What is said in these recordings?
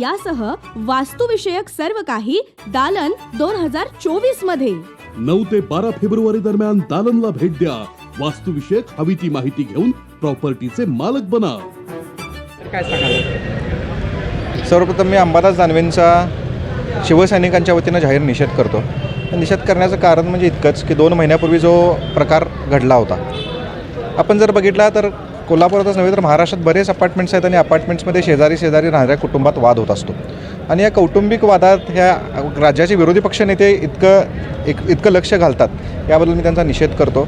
यासह वास्तुविषयक सर्व काही दालन दोन हजार चोवीसमध्ये. नऊ ते बारा फेब्रुवारी दरम्यान दालनला भेट द्या. वास्तुविषयक हवी ती माहिती घेऊन प्रॉपर्टीचे मालक बना. काय सांगाल? सर्वप्रथम मी अंबादास दानवेंचा शिवसैनिकांच्या वतीनं जाहीर निषेध करतो. निषेध करण्याचं कारण म्हणजे इतकंच की दोन महिन्यापूर्वी जो प्रकार घडला होता. आपण जर बघितला तर कोल्हापुरातच नव्हे तर महाराष्ट्रात बरेच अपार्टमेंट्स आहेत आणि अपार्टमेंट्समध्ये शेजारी शेजारी राहणाऱ्या कुटुंबात वाद होत असतो. आणि या कौटुंबिक वादात ह्या राज्याचे विरोधी पक्षनेते इतकं एक इतकं लक्ष घालतात याबद्दल मी त्यांचा निषेध करतो.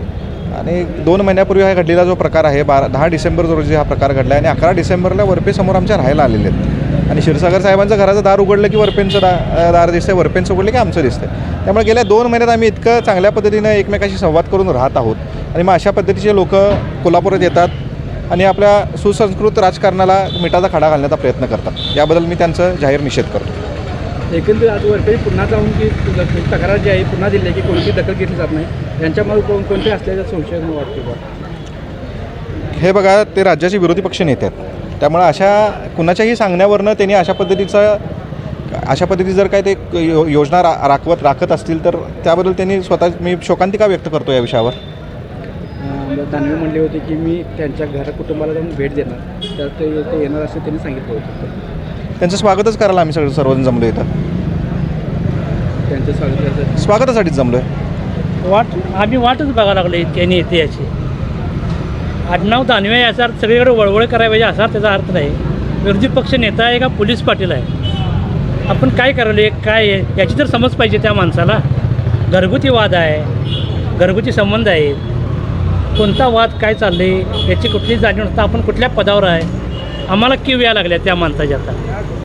आणि दोन महिन्यापूर्वी हा घडलेला जो प्रकार आहे बारा दहा डिसेंबर रोजी हा प्रकार घडला आहे आणि अकरा डिसेंबरला वरपेसमोर आमच्या राहायला आलेले आहेत. आणि क्षीरसागर साहेबांचं घराचं दार उघडलं की वरपेंचं दा दार दिसतं वरपेंचं उघडलं की आमचं दिसतं त्यामुळे गेल्या दोन महिन्यात आम्ही इतकं चांगल्या पद्धतीनं एकमेकाशी संवाद करून राहत आहोत. आणि मग अशा पद्धतीचे लोक कोल्हापुरात येतात. आणि आपल्या सुसंस्कृत राजकारणाला मिठाचा खडा घालण्याचा प्रयत्न करतात. याबद्दल मी त्यांचं जाहीर निषेध करतो. एकंदरीत आज वरती पुन्हा जाऊन की तक्रार जी आहे पुन्हा दिली की कोणती दखल घेतली जात नाही यांच्यामध्ये कोण कोणते असल्याचा संशय वाटतो बा हे बघा ते राज्याचे विरोधी पक्ष नेते आहेत. त्यामुळे अशा कुणाच्याही सांगण्यावरनं त्यांनी अशा पद्धतीचं अशा पद्धती जर काय ते योजना रा राखवत राखत असतील तर त्याबद्दल त्यांनी स्वतः मी शोकांतिका व्यक्त करतो या विषयावर. दानवे म्हणले होते की मी त्यांच्या घर कुटुंबाला जाऊन भेट देणार. तर ते ते येणार असं त्यांनी सांगितलं होतं. त्यांचं स्वागतच करायला आम्ही सगळं सर्वजण जमलो इथं. त्यांचं स्वागत करायचं स्वागतासाठीच जमलो आहे वाट आम्ही वाटच बघायला लागलो इतक्यानी येते याची. आडनाव दानवे याचा अर्थ सगळीकडे वळवळ करायला पाहिजे असा त्याचा अर्थ नाही. विरोधी पक्ष नेता आहे का पोलीस पाटील आहे? आपण काय करायला काय आहे? याची तर समज पाहिजे त्या माणसाला. घरगुती वाद आहे. घरगुती संबंध आहेत. कोणता वाद काय चालले याची कुठली जाणीव नसता आपण कुठल्या पदावर आहे? आम्हाला किव या लागल्या त्या माणसाच्या आता